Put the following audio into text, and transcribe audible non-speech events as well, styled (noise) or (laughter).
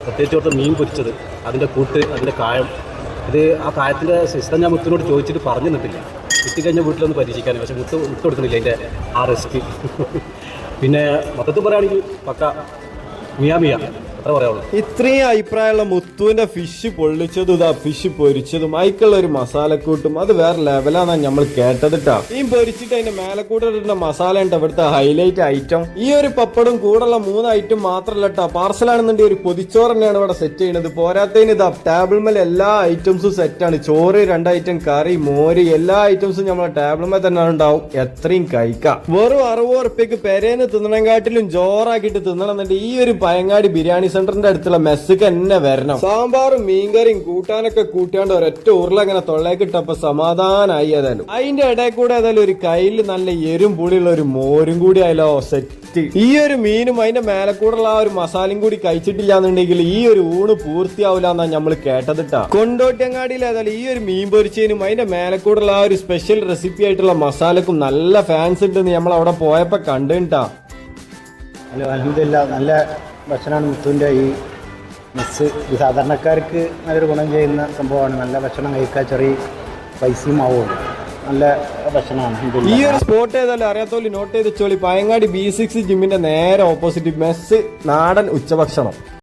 പ്രത്യേകിച്ച് ഓർത്ത് മീൻ പൊരിച്ചത് അതിന്റെ കൂട്ട് അതിന്റെ കായം. ഇത് ആ കായത്തിന്റെ സിസ്റ്റം ഞാൻ മുത്തിനോട് ചോദിച്ചിട്ട് പറഞ്ഞു തന്നിട്ടില്ല കിട്ടിക്കഴിഞ്ഞാൽ വീട്ടിലൊന്ന് പരീക്ഷിക്കാൻ പക്ഷെ മുത്ത് മുത്ത് കൊടുക്കുന്നില്ല അതിന്റെ ആ റെസിപ്പി (laughs) പിന്നെ മൊത്തത്തിൽ പറയുകയാണെങ്കിൽ പക്ക മിയാ മിയ. അത്ര ഇത്രയും അഭിപ്രായമുള്ള മുത്തുവിന്റെ ഫിഷ് പൊള്ളിച്ചതും ഇതാ ഫിഷ് പൊരിച്ചതും അതിക്കുള്ള ഒരു മസാലക്കൂട്ടും അത് വേറെ ലെവലാണ് നമ്മൾ കേട്ടതിട്ടാ ഈ പൊരിച്ചിട്ട് അതിന്റെ മേലക്കൂട്ടിട്ടുള്ള മസാല ഉണ്ട്? ഇവിടുത്തെ ഹൈലൈറ്റ് ഐറ്റം ഈ ഒരു പപ്പടും കൂടുള്ള മൂന്ന് ഐറ്റം മാത്രമല്ല കേട്ടോ പാർസലാണെന്നുണ്ടെങ്കിൽ ഒരു പൊതിച്ചോറ് തന്നെയാണ് ഇവിടെ സെറ്റ് ചെയ്യുന്നത്. പോരാത്തതിന് ഇതാ ടേബിൾ മേൽ എല്ലാ ഐറ്റംസും സെറ്റാണ് ചോറ് രണ്ട് ഐറ്റം കറി മോര് എല്ലാ ഐറ്റംസും നമ്മളെ ടേബിൾ മേൽ തന്നെ ഉണ്ടാവും. എത്രയും കഴിക്കാം. വെറും അറുപത് ഉറുപ്പ്യക്ക് പെരേന്ന് തിന്നണേക്കാട്ടിലും ജോറാക്കിയിട്ട് തിന്നണമെന്നുണ്ട് ഈ ഒരു പയങ്ങാടി ബിരിയാണി സെന്ററിന്റെ അടുത്തുള്ള മെസ്സക്ക് തന്നെ വരണം. സാമ്പാറും മീൻകറിയും കൂട്ടാനൊക്കെ കൂട്ടിയാണ്ട് ഒരൊറ്റ ഉരുളങ്ങനെ തൊള്ളേക്ക് ഇട്ടപ്പോ സമാധാനായി ഏതായാലും. അതിന്റെ ഇടയിൽ കൂടെ ഏതായാലും ഒരു കയ്യിൽ നല്ല എരും പുളിയുള്ള ഒരു മോരും കൂടി ആയാലോ സെറ്റ് ഈ ഒരു മീനും അതിന്റെ മേലെ കൂടെയുള്ള ആ ഒരു മസാലയും കൂടി കഴിച്ചിട്ടില്ല എന്നുണ്ടെങ്കിൽ ഈ ഒരു ഊണ് പൂർത്തിയാവില്ല എന്നാ നമ്മൾ കേട്ടതിട്ടാ കൊണ്ടോട്ടിയങ്ങാടിയിൽ ഏതായാലും ഈ ഒരു മീൻ പൊരിച്ചതിനും അതിന്റെ മേലെ കൂടെയുള്ള ആ ഒരു സ്പെഷ്യൽ റെസിപ്പി ആയിട്ടുള്ള മസാലക്കും നല്ല ഫാൻസ് ഉണ്ടെന്ന് നമ്മൾ അവിടെ പോയപ്പോ കണ്ടിട്ടാ ഹലോ അലഹമില്ല നല്ല ഭക്ഷണമാണ് മുത്തുവിന്റെ ഈ മെസ്സ് ഇത് സാധാരണക്കാർക്ക് നല്ലൊരു ഗുണം ചെയ്യുന്ന സംഭവമാണ്. നല്ല ഭക്ഷണം കഴിക്കാൻ ചെറിയ പൈസയും ആവുള്ളൂ നല്ല ഭക്ഷണമാണ്. ഈ. ഒരു സ്പോട്ട് ഏതായാലും അറിയാത്തോലി നോട്ട് ചെയ്ത് വെച്ചോളി. പയങ്ങാടി ബി സിക്സ് ജിമ്മിന്റെ നേരെ ഓപ്പോസിറ്റ് മെസ്സ് നാടൻ ഉച്ചഭക്ഷണം.